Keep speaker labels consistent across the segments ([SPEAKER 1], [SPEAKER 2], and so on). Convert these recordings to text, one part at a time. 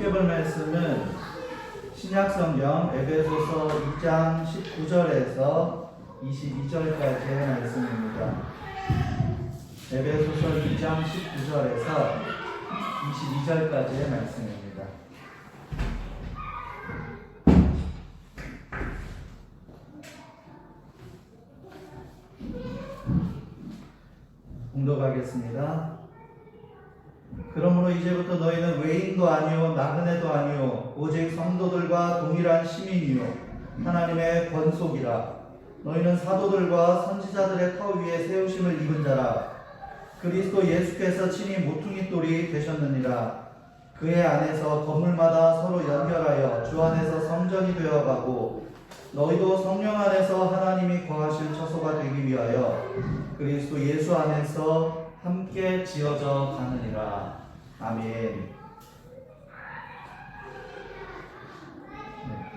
[SPEAKER 1] 함께 볼 말씀은 신약성경 에베소서 2장 19절에서 22절까지의 말씀입니다. 에베소서 2장 19절에서 22절까지의 말씀입니다. 공독하겠습니다. 그러므로 이제부터 너희는 외인도 아니요 나그네도 아니요 오직 성도들과 동일한 시민이요 하나님의 권속이라. 너희는 사도들과 선지자들의 터 위에 세우심을 입은 자라. 그리스도 예수께서 친히 모퉁이 돌이 되셨느니라. 그의 안에서 건물마다 서로 연결하여 주 안에서 성전이 되어가고 너희도 성령 안에서 하나님이 거하실 처소가 되기 위하여 그리스도 예수 안에서 함께 지어져 가느니라. 아멘. 네.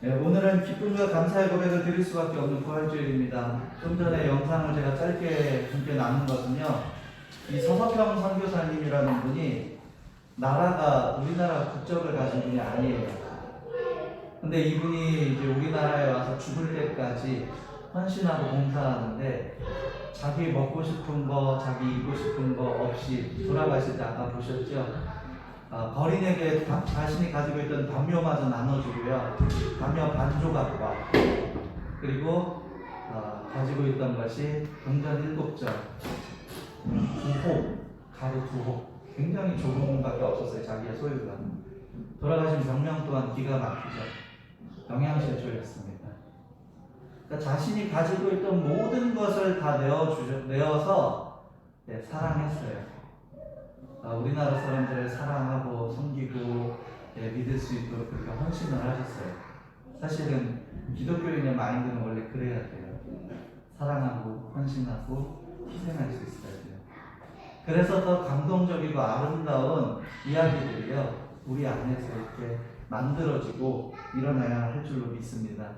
[SPEAKER 1] 네, 오늘은 기쁨과 감사의 고백을 드릴 수밖에 없는 부활주일입니다. 좀 전에 영상을 제가 짧게 함께 나눈 것은요. 이 서석형 선교사님이라는 분이 나라가 우리나라 국적을 가진 분이 아니에요. 근데 이분이 이제 우리나라에 와서 죽을 때까지 헌신하고 봉사하는데 자기 먹고 싶은 거, 자기 입고 싶은 거 없이 돌아가실 때 아까 보셨죠? 아, 거린에게 다- 자신이 가지고 있던 담요마저 나눠주고요. 담요 반 조각과 그리고 아, 가지고 있던 것이 동전 일곱 점, 두호, 가루 두호. 굉장히 좁은 공밖에 없었어요. 자기의 소유가. 돌아가신 병명 또한 기가 막히죠. 영양실조였습니다. 그러니까 자신이 가지고 있던 모든 것을 다 내어 주셔 내어서 네, 사랑했어요. 아, 우리나라 사람들을 사랑하고 섬기고 네, 믿을 수 있도록 그렇게 헌신을 하셨어요. 사실은 기독교인의 마인드는 원래 그래야 돼요. 사랑하고 헌신하고 희생할 수 있어야 돼요. 그래서 더 감동적이고 아름다운 이야기들이요 우리 안에서 이렇게 만들어지고 일어나야 할 줄로 믿습니다.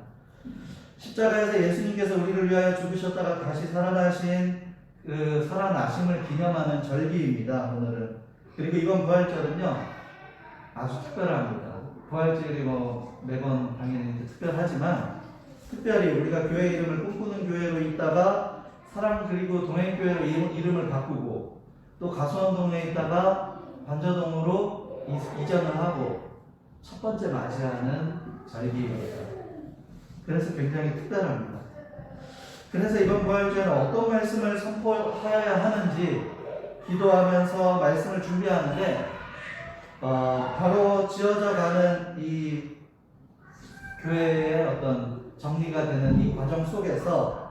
[SPEAKER 1] 십자가에서 예수님께서 우리를 위하여 죽으셨다가 다시 살아나신 그 살아나심을 기념하는 절기입니다. 오늘은 그리고 이번 부활절은요 아주 특별합니다. 부활절이 뭐 매번 당연히 특별하지만 특별히 우리가 교회 이름을 꿈꾸는 교회로 있다가 사랑 그리고 동행교회로 이름- 이름을 바꾸고 또 가수원동에 있다가 반저동으로 이- 이전을 하고 첫 번째 맞이하는 절기입니다. 그래서 굉장히 특별합니다. 그래서 이번 부활주에는 어떤 말씀을 선포하여야 하는지 기도하면서 말씀을 준비하는데 어, 바로 지어져 가는 이 교회의 어떤 정리가 되는 이 과정 속에서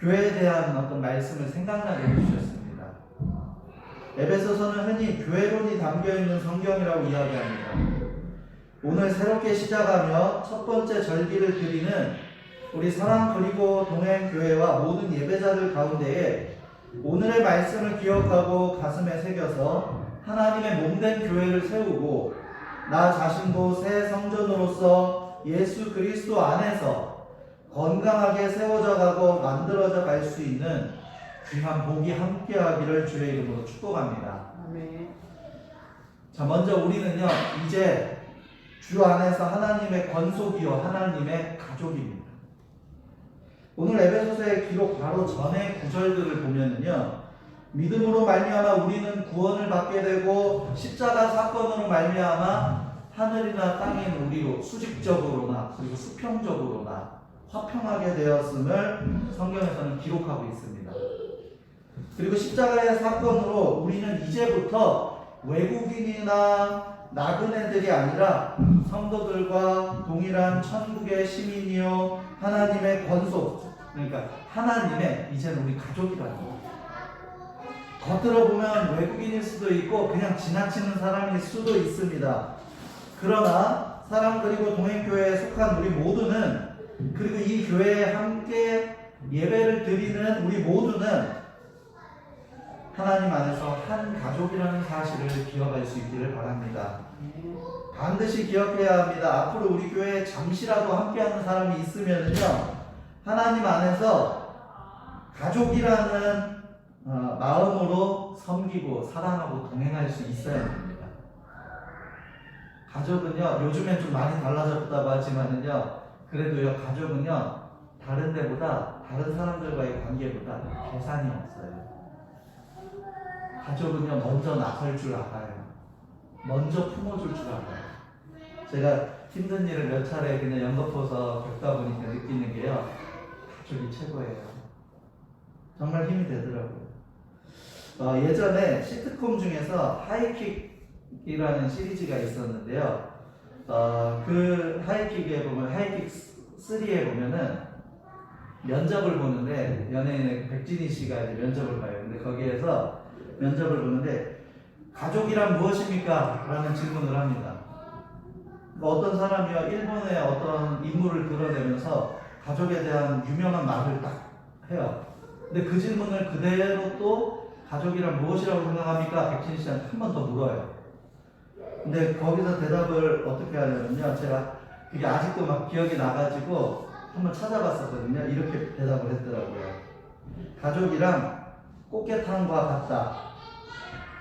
[SPEAKER 1] 교회에 대한 어떤 말씀을 생각나게 해주셨습니다. 에베소서는 흔히 교회론이 담겨 있는 성경이라고 이야기합니다. 오늘 새롭게 시작하며 첫 번째 절기를 드리는 우리 사랑 그리고 동행 교회와 모든 예배자들 가운데에 오늘의 말씀을 기억하고 가슴에 새겨서 하나님의 몸된 교회를 세우고 나 자신도 새 성전으로서 예수 그리스도 안에서 건강하게 세워져 가고 만들어져 갈 수 있는 귀한 복이 함께하기를 주의 이름으로 축복합니다.
[SPEAKER 2] 아멘.
[SPEAKER 1] 자, 먼저 우리는요, 이제 주 안에서 하나님의 권속이요, 하나님의 가족입니다. 오늘 에베소서의 기록 바로 전의 구절들을 보면은요, 믿음으로 말미암아 우리는 구원을 받게 되고 십자가 사건으로 말미암아 하늘이나 땅인 우리로 수직적으로나 그리고 수평적으로나 화평하게 되었음을 성경에서는 기록하고 있습니다. 그리고 십자가의 사건으로 우리는 이제부터 외국인이나 나그네들이 아니라 성도들과 동일한 천국의 시민이요 하나님의 권속 그러니까 하나님의 이제는 우리 가족이라는 거. 겉으로 보면 외국인일 수도 있고 그냥 지나치는 사람일 수도 있습니다. 그러나 사람 그리고 동행교회에 속한 우리 모두는 그리고 이 교회에 함께 예배를 드리는 우리 모두는 하나님 안에서 한 가족이라는 사실을 기억할 수 있기를 바랍니다. 반드시 기억해야 합니다. 앞으로 우리 교회에 잠시라도 함께하는 사람이 있으면요, 하나님 안에서 가족이라는 어, 마음으로 섬기고 사랑하고 동행할 수 있어야 됩니다. 가족은요 요즘엔 좀 많이 달라졌다고 하지만은요 그래도요 가족은요 다른 데보다 다른 사람들과의 관계보다 계산이 없어요. 가족은요 먼저 나설 줄 알아요. 먼저 품어줄 줄 알아요. 제가 힘든 일을 몇 차례 그냥 연거푸서 겪다 보니까 느끼는 게요 가족이 최고예요. 정말 힘이 되더라고요. 어, 예전에 시트콤 중에서 하이킥이라는 시리즈가 있었는데요. 어, 그 하이킥에 보면 하이킥 3에 보면은 면접을 보는데 연예인의 백진희 씨가 이제 면접을 봐요. 근데 거기에서 면접을 보는데 가족이란 무엇입니까? 라는 질문을 합니다. 뭐 어떤 사람이요 일본의 어떤 인물을 드러내면서 가족에 대한 유명한 말을 딱 해요. 근데 그 질문을 그대로 또 가족이란 무엇이라고 생각합니까? 백진 씨한테 한 번 더 물어요. 근데 거기서 대답을 어떻게 하냐면요. 제가 그게 아직도 막 기억이 나가지고 한번 찾아봤었거든요. 이렇게 대답을 했더라고요. 가족이랑 꽃게탕과 같다.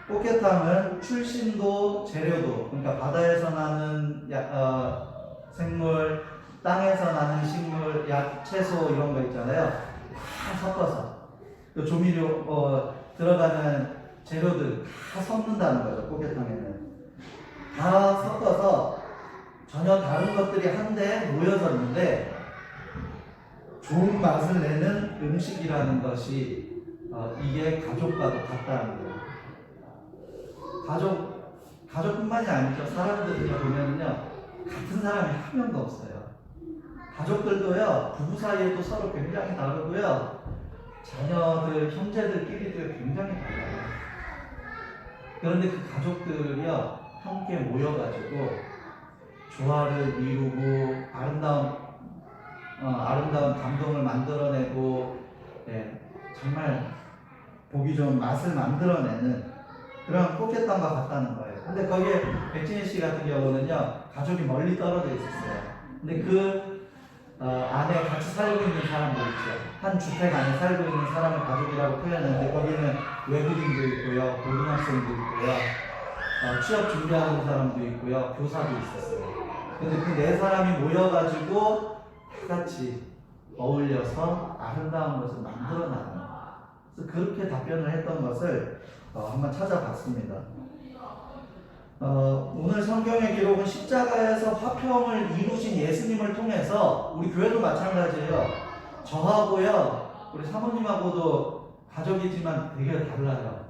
[SPEAKER 1] 꽃게탕은 출신도 재료도 그러니까 바다에서 나는 야, 어, 생물, 땅에서 나는 식물, 약, 채소 이런 거 있잖아요. 다 섞어서 그 조미료 어, 들어가는 재료들 다 섞는다는 거죠. 꽃게탕에는 다 섞어서 전혀 다른 것들이 한데 모여졌는데 좋은 맛을 내는 음식이라는 것이 어, 이게 가족과도 같다는 거예요. 가족 가족뿐만이 아니죠. 사람들을 보면요 같은 사람이 한 명도 없어요. 가족들도요 부부 사이에도 서로 굉장히 다르고요 자녀들 형제들끼리도 굉장히 달라요. 그런데 그 가족들이요 함께 모여가지고 조화를 이루고 아름다운 어, 아름다운 감동을 만들어내고 예, 정말 보기 좋은 맛을 만들어내는 그런 꽃게탕과 같다는 거예요. 근데 거기에 백진희 씨 같은 경우는요 가족이 멀리 떨어져 있었어요. 근데 그 어, 안에 같이 살고 있는 사람들 있죠. 한 주택 안에 살고 있는 사람을 가족이라고 표현하는데 거기는 외국인도 있고요, 고등학생도 있고요, 어, 취업 준비하는 사람도 있고요, 교사도 있었어요. 근데 그 네 사람이 모여가지고 다 같이 어울려서 아름다운 것을 만들어 나가는 그래서 그렇게 답변을 했던 것을 어, 한번 찾아봤습니다. 어, 오늘 성경의 기록은 십자가에서 화평을 이루신 예수님을 통해서 우리 교회도 마찬가지예요. 저하고요, 우리 사모님하고도 가족이지만 되게 달라요.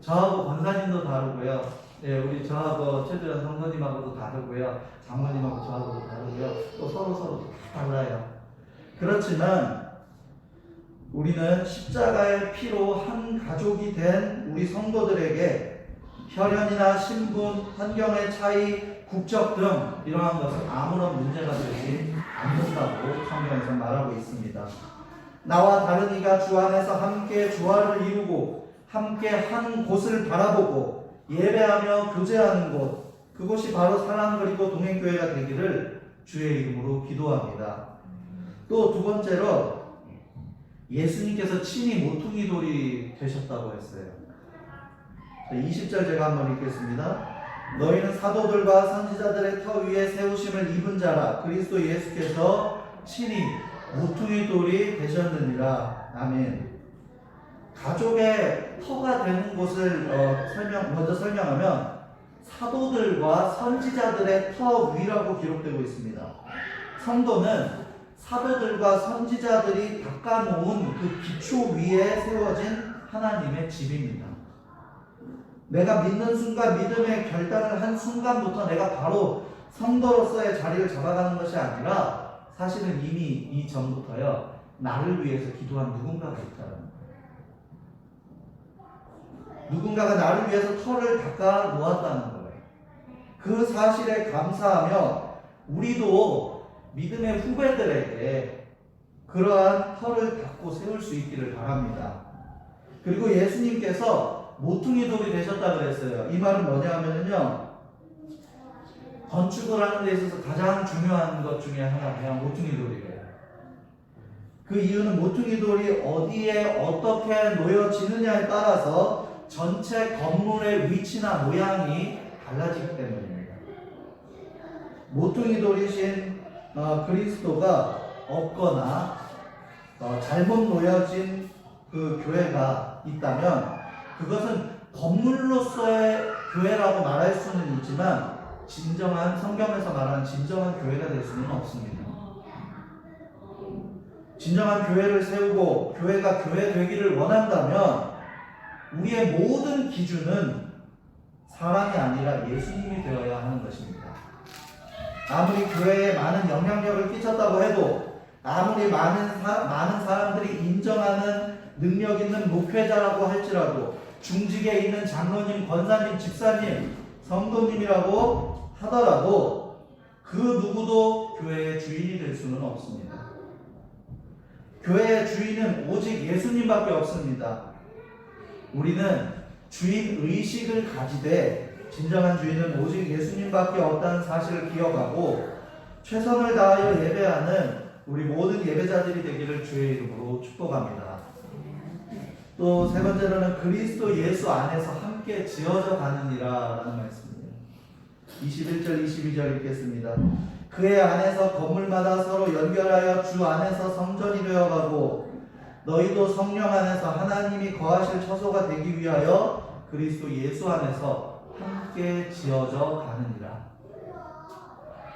[SPEAKER 1] 저하고 권사님도 다르고요. 예, 우리 저하고 최주현 성도님하고도 다르고요. 장모님하고 저하고도 다르고요. 또 서로 서로 다 달라요. 그렇지만 우리는 십자가의 피로 한 가족이 된 우리 성도들에게 혈연이나 신분, 환경의 차이, 국적 등 이러한 것은 아무런 문제가 되지 않는다고 성경에서 말하고 있습니다. 나와 다른 이가 주 안에서 함께 조화를 이루고 함께 한 곳을 바라보고 예배하며 교제하는 곳 그곳이 바로 사랑 그리고 동행교회가 되기를 주의 이름으로 기도합니다. 또 두 번째로 예수님께서 친히 모퉁이 돌이 되셨다고 했어요. 20절 제가 한번 읽겠습니다. 너희는 사도들과 선지자들의 터 위에 세우심을 입은 자라 그리스도 예수께서 친히 모퉁이 돌이 되셨느니라. 아멘. 가족의 터가 되는 곳을 어, 설명 먼저 설명하면 사도들과 선지자들의 터 위라고 기록되고 있습니다. 성도는 사도들과 선지자들이 닦아놓은 그 기초 위에 세워진 하나님의 집입니다. 내가 믿는 순간 믿음의 결단을 한 순간부터 내가 바로 성도로서의 자리를 잡아가는 것이 아니라 사실은 이미 이 전부터요 나를 위해서 기도한 누군가가 있다는 거예요. 누군가가 나를 위해서 털을 닦아 놓았다는 거예요. 그 사실에 감사하며 우리도 믿음의 후배들에게 그러한 털을 닦고 세울 수 있기를 바랍니다. 그리고 예수님께서 모퉁이 돌이 되셨다 그랬어요. 이 말은 뭐냐 하면요. 건축을 하는 데 있어서 가장 중요한 것 중에 하나가 모퉁이 돌이래요. 그 이유는 모퉁이 돌이 어디에 어떻게 놓여지느냐에 따라서 전체 건물의 위치나 모양이 달라지기 때문입니다. 모퉁이 돌이신 어, 그리스도가 없거나 어, 잘못 놓여진 그 교회가 있다면 그것은 건물로서의 교회라고 말할 수는 있지만 진정한 성경에서 말하는 진정한 교회가 될 수는 없습니다. 진정한 교회를 세우고 교회가 교회 되기를 원한다면 우리의 모든 기준은 사람이 아니라 예수님이 되어야 하는 것입니다. 아무리 교회에 많은 영향력을 끼쳤다고 해도 아무리 많은 사, 많은 사람들이 인정하는 능력 있는 목회자라고 할지라도 중직에 있는 장로님, 권사님, 집사님, 성도님이라고 하더라도 그 누구도 교회의 주인이 될 수는 없습니다. 교회의 주인은 오직 예수님밖에 없습니다. 우리는 주인 의식을 가지되 진정한 주인은 오직 예수님밖에 없다는 사실을 기억하고 최선을 다하여 예배하는 우리 모든 예배자들이 되기를 주의 이름으로 축복합니다. 또 세 번째로는 그리스도 예수 안에서 함께 지어져 가느니라 라는 말씀입니다. 21절 22절 읽겠습니다. 그의 안에서 건물마다 서로 연결하여 주 안에서 성전이 되어가고 너희도 성령 안에서 하나님이 거하실 처소가 되기 위하여 그리스도 예수 안에서 함께 지어져 가느니라.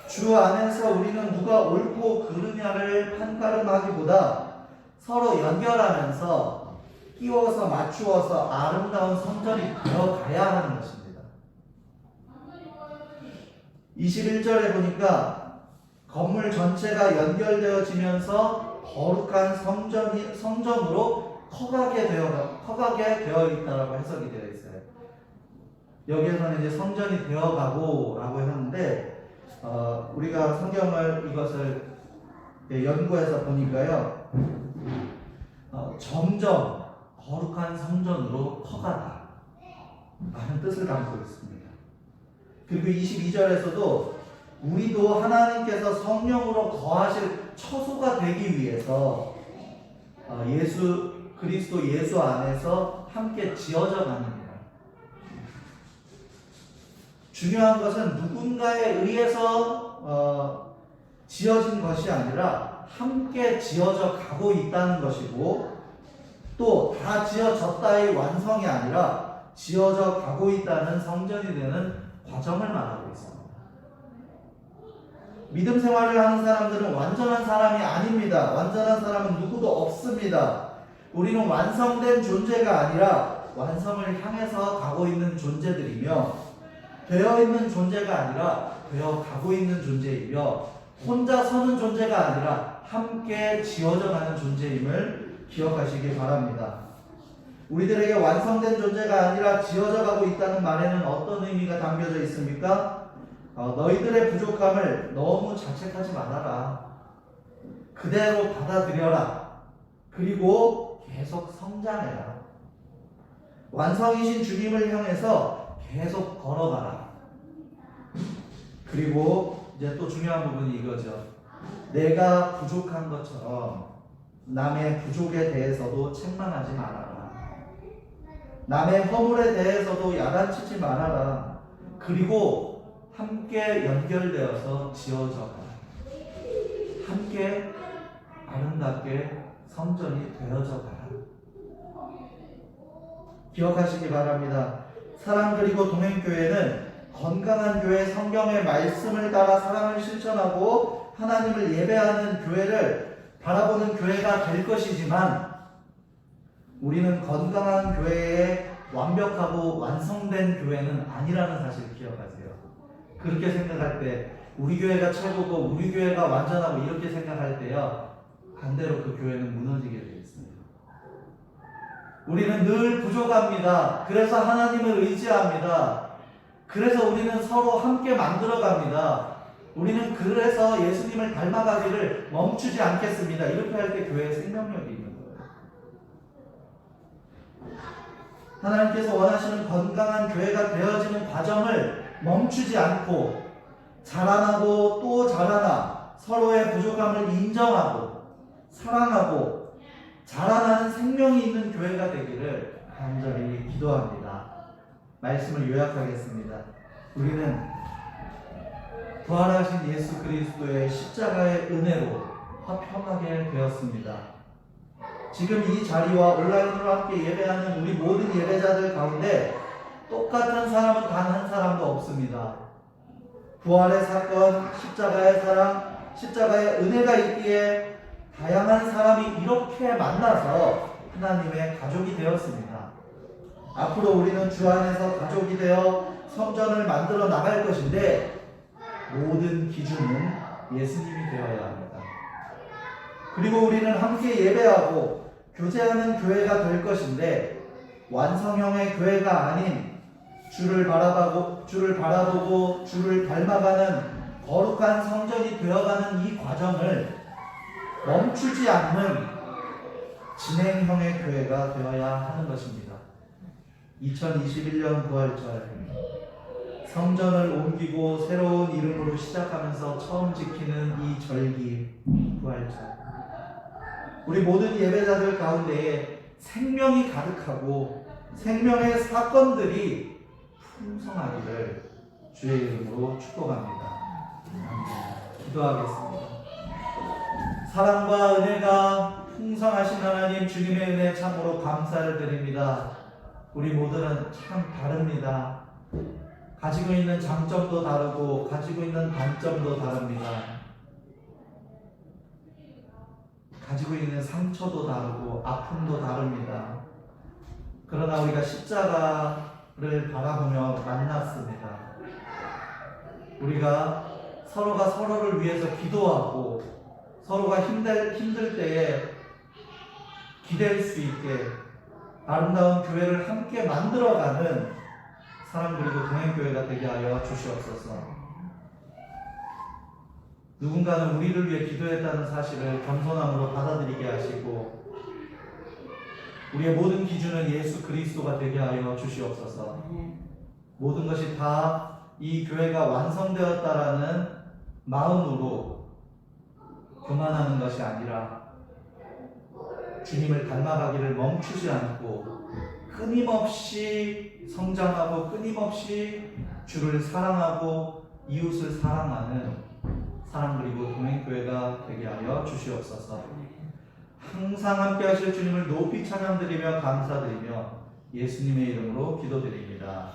[SPEAKER 1] 주 안에서 우리는 누가 옳고 그르냐를 판가름하기보다 서로 연결하면서 끼워서 맞추어서 아름다운 성전이 되어 가야 하는 것입니다. 21절에 보니까 건물 전체가 연결되어지면서 거룩한 성전이 성전으로 커가게 되어 커가게 되어 있다라고 해석이 되어 있어요. 여기에서는 이제 성전이 되어가고 라고 했는데 어, 우리가 성경을 이것을 연구해서 보니까요 어, 점점 거룩한 성전으로 커가다 라는 뜻을 담고 있습니다. 그리고 22절에서도 우리도 하나님께서 성령으로 거하실 처소가 되기 위해서 어, 예수 그리스도 예수 안에서 함께 지어져 갑니다. 중요한 것은 누군가에 의해서 어, 지어진 것이 아니라 함께 지어져 가고 있다는 것이고 또 다 지어졌다의 완성이 아니라 지어져 가고 있다는 성전이 되는 과정을 말하고 있습니다. 믿음 생활을 하는 사람들은 완전한 사람이 아닙니다. 완전한 사람은 누구도 없습니다. 우리는 완성된 존재가 아니라 완성을 향해서 가고 있는 존재들이며 되어 있는 존재가 아니라 되어 가고 있는 존재이며 혼자 서는 존재가 아니라 함께 지어져 가는 존재임을 기억하시기 바랍니다. 우리들에게 완성된 존재가 아니라 지어져 가고 있다는 말에는 어떤 의미가 담겨져 있습니까? 어, 너희들의 부족함을 너무 자책하지 말아라. 그대로 받아들여라. 그리고 계속 성장해라. 완성이신 주님을 향해서 계속 걸어가라. 그리고 이제 또 중요한 부분이 이거죠. 내가 부족한 것처럼 남의 부족에 대해서도 책망하지 말아라. 남의 허물에 대해서도 야단치지 말아라. 그리고 함께 연결되어서 지어져가. 함께 아름답게 성전이 되어져 가라. 기억하시기 바랍니다. 사랑 그리고 동행교회는 건강한 교회 성경의 말씀을 따라 사랑을 실천하고 하나님을 예배하는 교회를 바라보는 교회가 될 것이지만 우리는 건강한 교회에 완벽하고 완성된 교회는 아니라는 사실을 기억하세요. 그렇게 생각할 때 우리 교회가 최고고 우리 교회가 완전하고 이렇게 생각할 때요 반대로 그 교회는 무너지게 있습니다. 우리는 늘 부족합니다. 그래서 하나님을 의지합니다. 그래서 우리는 서로 함께 만들어 갑니다. 우리는 그래서 예수님을 닮아가기를 멈추지 않겠습니다. 이렇게 할 때 교회에 생명력이 있는 거예요. 하나님께서 원하시는 건강한 교회가 되어지는 과정을 멈추지 않고 자라나고 또 자라나 서로의 부족함을 인정하고 사랑하고 자라나는 생명이 있는 교회가 되기를 간절히 기도합니다. 말씀을 요약하겠습니다. 우리는 부활하신 예수 그리스도의 십자가의 은혜로 화평하게 되었습니다. 지금 이 자리와 온라인으로 함께 예배하는 우리 모든 예배자들 가운데 똑같은 사람은 단 한 사람도 없습니다. 부활의 사건, 십자가의 사랑, 십자가의 은혜가 있기에 다양한 사람이 이렇게 만나서 하나님의 가족이 되었습니다. 앞으로 우리는 주 안에서 가족이 되어 성전을 만들어 나갈 것인데 모든 기준은 예수님이 되어야 합니다. 그리고 우리는 함께 예배하고 교제하는 교회가 될 것인데 완성형의 교회가 아닌 주를 바라보고 주를 바라보고 주를 닮아가는 거룩한 성전이 되어가는 이 과정을 멈추지 않는 진행형의 교회가 되어야 하는 것입니다. 2021년 9월절 성전을 옮기고 새로운 이름으로 시작하면서 처음 지키는 이 절기 부활절 우리 모든 예배자들 가운데에 생명이 가득하고 생명의 사건들이 풍성하기를 주의 이름으로 축복합니다. 기도하겠습니다. 사랑과 은혜가 풍성하신 하나님 주님의 은혜 참으로 감사를 드립니다. 우리 모두는 참 다릅니다. 가지고 있는 장점도 다르고 가지고 있는 단점도 다릅니다. 가지고 있는 상처도 다르고 아픔도 다릅니다. 그러나 우리가 십자가를 바라보며 만났습니다. 우리가 서로가 서로를 위해서 기도하고 서로가 힘들, 힘들 때에 기댈 수 있게 아름다운 교회를 함께 만들어가는 사람 그리고 동행교회가 되게 하여 주시옵소서. 누군가는 우리를 위해 기도했다는 사실을 겸손함으로 받아들이게 하시고 우리의 모든 기준은 예수 그리스도가 되게 하여 주시옵소서. 모든 것이 다 이 교회가 완성되었다라는 마음으로 교만하는 것이 아니라 주님을 닮아가기를 멈추지 않고 끊임없이 성장하고 끊임없이 주를 사랑하고 이웃을 사랑하는 사랑 그리고 동행교회가 되게 하여 주시옵소서. 항상 함께 하실 주님을 높이 찬양드리며 감사드리며 예수님의 이름으로 기도드립니다.